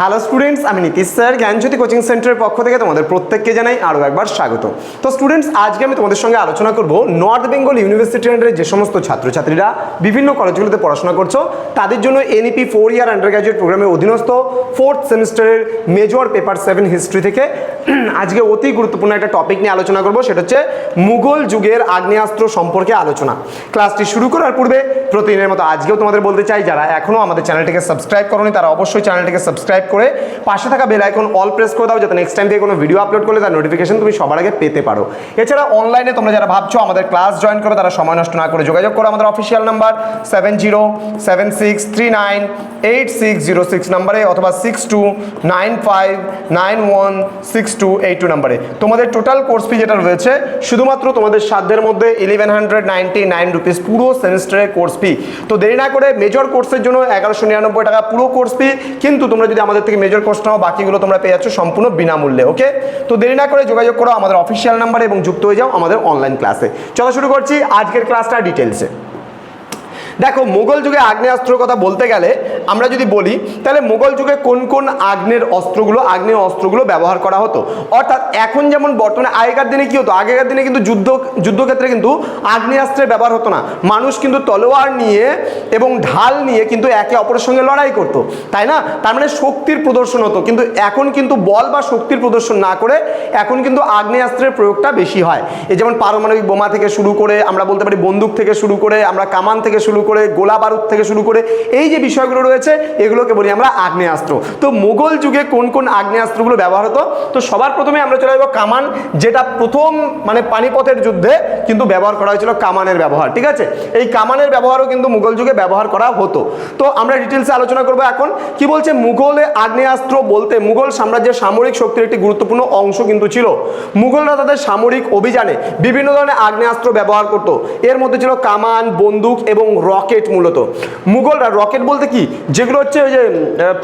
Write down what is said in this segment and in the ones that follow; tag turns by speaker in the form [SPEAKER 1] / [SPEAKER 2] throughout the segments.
[SPEAKER 1] Hello students, আমি Nitish sir, জ্ঞানজ্যোতি coaching সেন্টারের পক্ষ থেকে তোমাদের প্রত্যেককে জানাই আরও একবার স্বাগত। তো স্টুডেন্টস, আজকে আমি তোমাদের সঙ্গে আলোচনা করব নর্থ বেঙ্গল ইউনিভার্সিটি আন্ডারে যে সমস্ত ছাত্রছাত্রীরা বিভিন্ন কলেজগুলোতে পড়াশোনা করছ, তাদের জন্য NEP four year undergraduate প্রোগ্রামের অধীনস্থ ফোর্থ সেমিস্টারের মেজর পেপার সেভেন হিস্ট্রি থেকে। আজকে অতি গুরুত্বপূর্ণ একটা টপিক নিয়ে আলোচনা করব, সেটা হচ্ছে মুঘল যুগের আগ্নেয়াস্ত্র সম্পর্কে আলোচনা। ক্লাসটি শুরু করার পূর্বে প্রতিদিনের মতো আজকেও তোমাদের বলতে চাই, যারা এখনও আমাদের চ্যানেলটিকে সাবস্ক্রাইব করনি, তারা অবশ্যই চ্যানেলটিকে সাবস্ক্রাইব করে পাশে থাকা বেল আইকন অল প্রেস করে দাও, যাতে নেক্সট টাইম থেকে কোনো ভিডিও আপলোড করলে তার নোটিফিকেশন তুমি সবার আগে পেতে পারো। এছাড়া অনলাইনে তোমরা যারা ভাবছ আমাদের ক্লাস জয়েন করো তারা সময় নষ্ট না করে যোগাযোগ করো। আমাদের official number seven zero seven six three nine eight six zero six নাম্বারে অথবা six two nine five nine one six two eight two নাম্বারে তোমাদের টোটাল কোর্স ফি যেটা রয়েছে, শুধুমাত্র তোমাদের সাধ্যের মধ্যে eleven hundred ninety nine rupees পুরো সেমিস্টারের কোর্স ফি তো দেরি না করে মেজর কোর্সের জন্য এগারোশো নিরানব্বই টাকা পুরো কোর্স ফি কিন্তু তোমরা যদি আমাদের থেকে মেজর কোর্স নাও, বাকিগুলো তোমরা পেয়ে যাচ্ছ সম্পূর্ণ বিনামূল্যে ওকে তো দেরি না করে যোগাযোগ করো আমাদের অফিসিয়াল নাম্বারে এবং যুক্ত হয়ে যাও আমাদের অনলাইন ক্লাসে চলো শুরু করছি আজকের ক্লাসটা ডিটেলসে দেখো, মোগল যুগে আগ্নেয়াস্ত্রের কথা বলতে গেলে আমরা যদি বলি, তাহলে মোগল যুগে কোন কোন আগ্নের অস্ত্রগুলো, আগ্নেয় অস্ত্রগুলো ব্যবহার করা হতো? অর্থাৎ এখন যেমন বর্তমানে আগেকার দিনে কি হতো? আগেকার দিনে কিন্তু যুদ্ধ, যুদ্ধক্ষেত্রে কিন্তু আগ্নেয়াস্ত্রের ব্যবহার হতো না। মানুষ কিন্তু তলোয়ার নিয়ে এবং ঢাল নিয়ে কিন্তু একে অপরের সঙ্গে লড়াই করতো, তাই না? তার মানে শক্তির প্রদর্শন হতো। কিন্তু এখন কিন্তু বল বা শক্তির প্রদর্শন না করে এখন কিন্তু আগ্নেয়াস্ত্রের প্রয়োগটা বেশি হয়। এই যেমন পারমাণবিক বোমা থেকে শুরু করে, আমরা বলতে পারি বন্দুক থেকে শুরু করে, আমরা কামান থেকে শুরু করে, গোলা বারুদ থেকে শুরু করে এই যে বিষয়গুলো রয়েছে, এগুলোকে বলি আমরা আগ্নেয়াস্ত্র। তো মোগল যুগে কোন কোন আগ্নেয়াস্ত্রগুলো ব্যবহার হতো? তো সবার প্রথমে আমরা চলে যাব কামান, যেটা প্রথম মানে পানিপথের যুদ্ধে কিন্তু ব্যবহার করা হয়েছিল কামানের ব্যবহার, ঠিক আছে? এই কামানের ব্যবহারও কিন্তু মুঘল যুগে ব্যবহার করা হতো। তো আমরা ডিটেলসে আলোচনা করব এখন। কি বলছে? মুঘলে আগ্নেয়াস্ত্র বলতে মুঘল সাম্রাজ্যের সামরিক শক্তির একটি গুরুত্বপূর্ণ অংশ কিন্তু ছিল। মুঘলরা তাদের সামরিক অভিযানে বিভিন্ন ধরনের আগ্নেয়াস্ত্র ব্যবহার করত। এর মধ্যে ছিল কামান, বন্দুক এবং রকেট মূলত। মুঘলরা রকেট বলতে কি? যেগুলো হচ্ছে ওই যে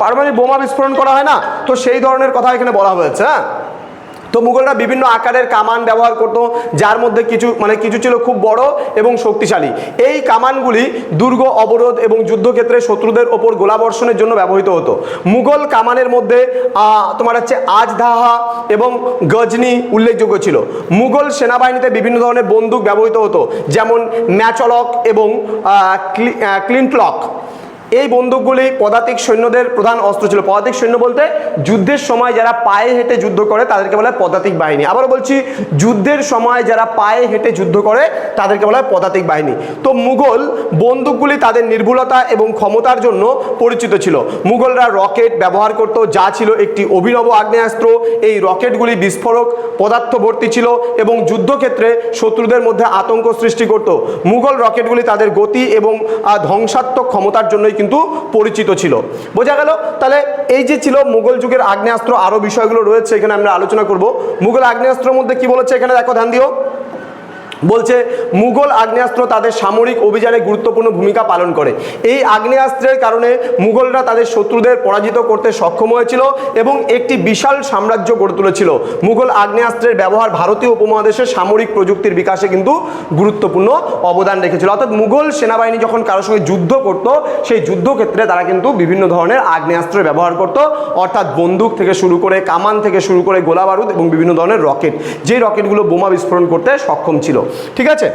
[SPEAKER 1] পারমাণবিক বোমা বিস্ফোরণ করা হয় না? তো সেই ধরনের কথা এখানে বলা হয়েছে হ্যাঁ? তো মুঘলরা বিভিন্ন আকারের কামান ব্যবহার করতো, যার মধ্যে কিছু মানে কিছু ছিল খুব বড় এবং শক্তিশালী। এই কামানগুলি দুর্গ, অবরোধ এবং যুদ্ধক্ষেত্রে শত্রুদের ওপর গোলাবর্ষণের জন্য ব্যবহৃত হতো। মুঘল কামানের মধ্যে তোমার হচ্ছে আজদাহা এবং গজনি উল্লেখযোগ্য ছিল। মুঘল সেনাবাহিনীতে বিভিন্ন ধরনের বন্দুক ব্যবহৃত হতো, যেমন ম্যাচলক এবং ক্লিনটলক। এই বন্দুকগুলি পদাতিক সৈন্যদের প্রধান অস্ত্র ছিল। পদাতিক সৈন্য বলতে যুদ্ধের সময় যারা পায়ে হেঁটে যুদ্ধ করে, তাদেরকে বলা হয় পদাতিক বাহিনী। আবারও বলছি, যুদ্ধের সময় যারা পায়ে হেঁটে যুদ্ধ করে, তাদেরকে বলা হয় পদাতিক বাহিনী। তো মুঘল বন্দুকগুলি তাদের নির্ভুলতা এবং ক্ষমতার জন্য পরিচিত ছিল। মুঘলরা রকেট ব্যবহার করত, যা ছিল একটি অভিনব আগ্নেয়াস্ত্র। এই রকেটগুলি বিস্ফোরক পদার্থ ভর্তি ছিল এবং যুদ্ধক্ষেত্রে শত্রুদের মধ্যে আতঙ্ক সৃষ্টি করত। মুঘল রকেটগুলি তাদের গতি এবং ধ্বংসাত্মক ক্ষমতার জন্যই কিন্তু পরিচিত ছিল। বোঝা গেল, তাহলে এই যে ছিল মুঘল যুগের আগ্নেয়াস্ত্র আরও বিষয়গুলো রয়েছে, এখানে আমরা আলোচনা করব। মুঘল আগ্নেয়াস্ত্রের মধ্যে কি বলেছে? এখানে দেখো, ধ্যান দিও। বলছে, মুঘল আগ্নেয়াস্ত্র তাদের সামরিক অভিযানে গুরুত্বপূর্ণ ভূমিকা পালন করে। এই আগ্নেয়াস্ত্রের কারণে মুঘলরা তাদের শত্রুদের পরাজিত করতে সক্ষম হয়েছিল এবং একটি বিশাল সাম্রাজ্য গড়ে তুলেছিল। মুঘল আগ্নেয়াস্ত্রের ব্যবহার ভারতীয় উপমহাদেশের সামরিক প্রযুক্তির বিকাশে কিন্তু গুরুত্বপূর্ণ অবদান রেখেছিল। অর্থাৎ মুঘল সেনাবাহিনী যখন কারোর সঙ্গে যুদ্ধ করত, সেই যুদ্ধক্ষেত্রে তারা কিন্তু বিভিন্ন ধরনের আগ্নেয়াস্ত্রের ব্যবহার করত। অর্থাৎ বন্দুক থেকে শুরু করে, কামান থেকে শুরু করে গোলা বারুদ এবং বিভিন্ন ধরনের রকেট। যেই রকেটগুলো বোমা বিস্ফোরণ করতে সক্ষম ছিল। ঠিক আছে?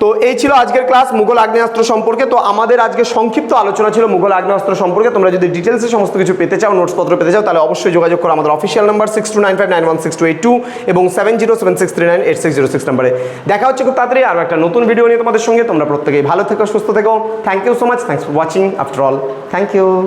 [SPEAKER 1] তো এই ছিল আজকের ক্লাস মুঘল আগ্নেয়াস্ত্র সম্পর্কে। তো আমাদের আজকে সংক্ষিপ্ত আলোচনা ছিল মুঘল আগ্নেয়াস্ত্র সম্পর্কে। তোমরা যদি ডিটেলসে সমস্ত কিছু পেতে চাও নোটসপত্র পেতে চাও, তাহলে অবশ্যই যোগাযোগ করো আমাদের official number six two nine five nine one six two eight two এবং seven zero seven six three nine eight six zero six নাম্বারে। দেখা হচ্ছে খুব তাড়াতাড়ি আরও একটা নতুন ভিডিও নিয়ে তোমাদের সঙ্গে। তোমরা প্রত্যেকেই ভালো থেকো, সুস্থ থেকো। Thank you so much thanks for watching after all thank you